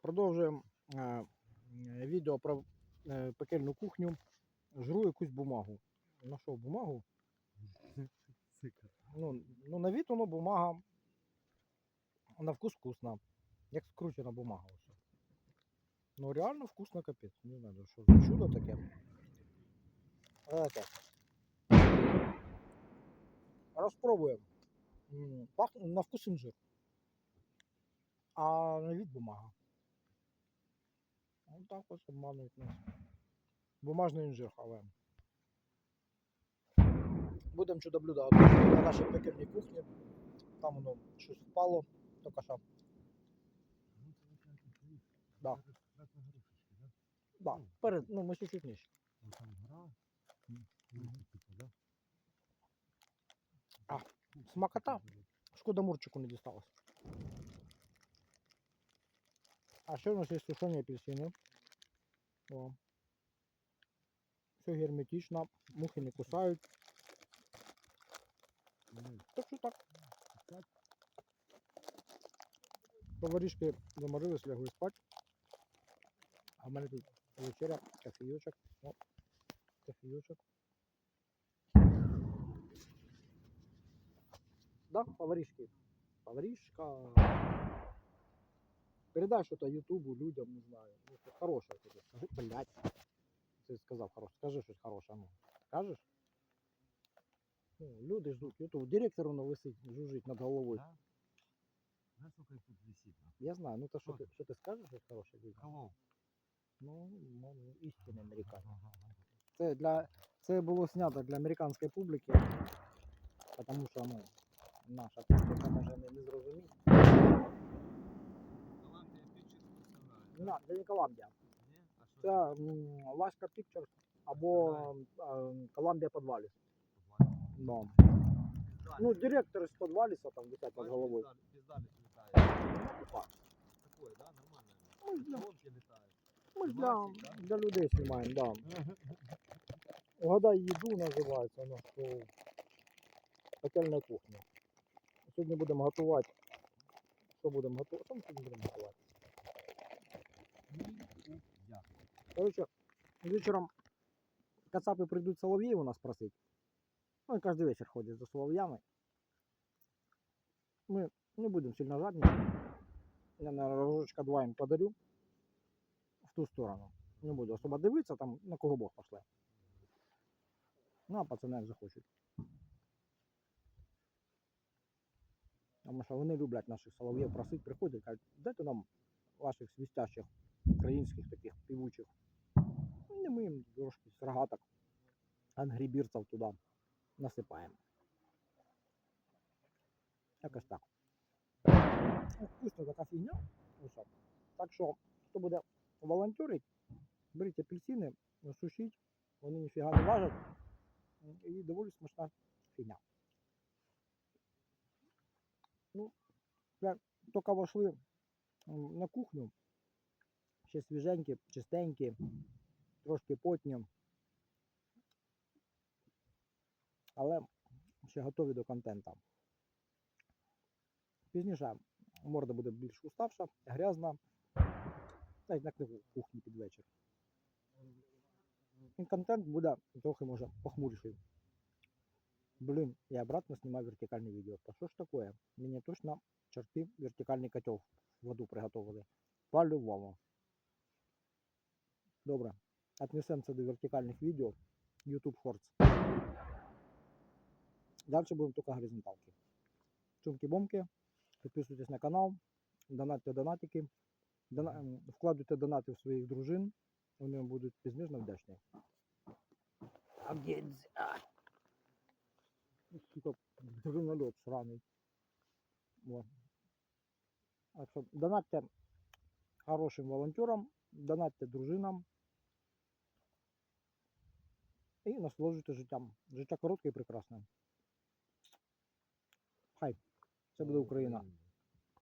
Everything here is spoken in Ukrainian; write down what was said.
Продовжуємо е, е, відео про е, пекельну кухню. Жру якусь бумагу. Нашов бумагу. Ну, ну на вид воно бумага. На вкус вкусна. Як скручена бумага. Ось. Ну реально вкусно капець. Не знаю, що за чудо таке. Але таке. Розпробуємо. Пахне на вкус інжир. А на вид бумага. Вот так ось обманують нас. Бумажний інжир хаваємо. Будемо чудо-блюдо готувати на нашій пекарній кухні. Там воно щось впало, тільки що. Да. Да, перед, ну ми чуть-чуть нижче. Смакота. Шкода Мурчику не дісталось. А ще у нас є сушені апельсини. О. Все герметично, мухи не кусають. Так що так. Поварішки заморились, лягли спати. А в мене тут вечеря, кофійочок. О, кофійочок. Да, поваришки. Поваришка. Передай что-то Ютубу, людям, не знаю. Ну, что хорошее тебе. Скажи, блядь. Ты сказал хорошее. Скажи щось хороше, ну. Скажеш? Ну, люди ждуть Ютуб. Директор воно висить, жужить над головою. Да? Знаешь, сколько их тут висит? нахуй? Я знаю, ну то що Що ти, ти? що ти скажеш щось хороше людям? Кого? Ну, ну, істинний американець. Ага. Це для це було знято для американської публіки, тому що ну, наша публіка може не, не зрозуміти. Ну, це не Коламбія. Це м, Ласка Pictures або м, Коламбія Подваліс. Да. Ну, директор з Подваліса там висять над головою. летает. Типа, Такое, да? Нормально. Ну, для- Гонки летают. Ми ж для, да? для людей знімаємо, да. Угадай їду називається у нас шоу. Пекельна кухня. Сьогодні будемо готувати. Що будемо готувати? Що ми сьогодні будемо готувати? Я. Короче, вечером кацапы придут соловьей у нас просить. Ну и каждый вечер ходят за соловьями. Мы не будем сильно жадничать. Я, наверное, рожочка два им подарю в ту сторону. Не буду особо дивитися, там на кого Бог пошле. Ну, а пацани як захочуть. Тому що вони люблять наших солов'їв просить, приходять, кажуть, дайте нам ваших свистящих українських таких півучих. І ми їм трошки з рогаток ангрібірців туди насипаємо. Якось так. Вкусна така фігня. Так. Що, хто буде волонтерить, беріть апельсини, сушіть, вони ніфіга не важать. І доволі смачна фігня. Ну, я тільки вошли на кухню, ще свіженькі, чистенькі, трошки потні. Але ще готові до контента. Пізніше морда буде більш уставша, грязна. Й як кухні під вечір. І контент буде трохи може похмуріший. Блин, я обратно снимаю вертикальное видео. Да что ж такое? Мне точно черты вертикальный котел в воду приготовили. По-любому. Добре. Отнесемо це до вертикальних відео. YouTube Shorts. Дальше будемо тільки горизонталки. Чумки-бомки. Підписуйтесь на канал. Донатьте донатики. Дона... Вкладуйте донати в своїх дружин. Вони вам будуть безмежно вдячні. Сука, дренолет сраный. Вот. Так що донатьте хорошим волонтерам, донатьте дружинам і насолоджуйтесь життям. Життя коротке і прекрасне. Хай. Це буде Україна.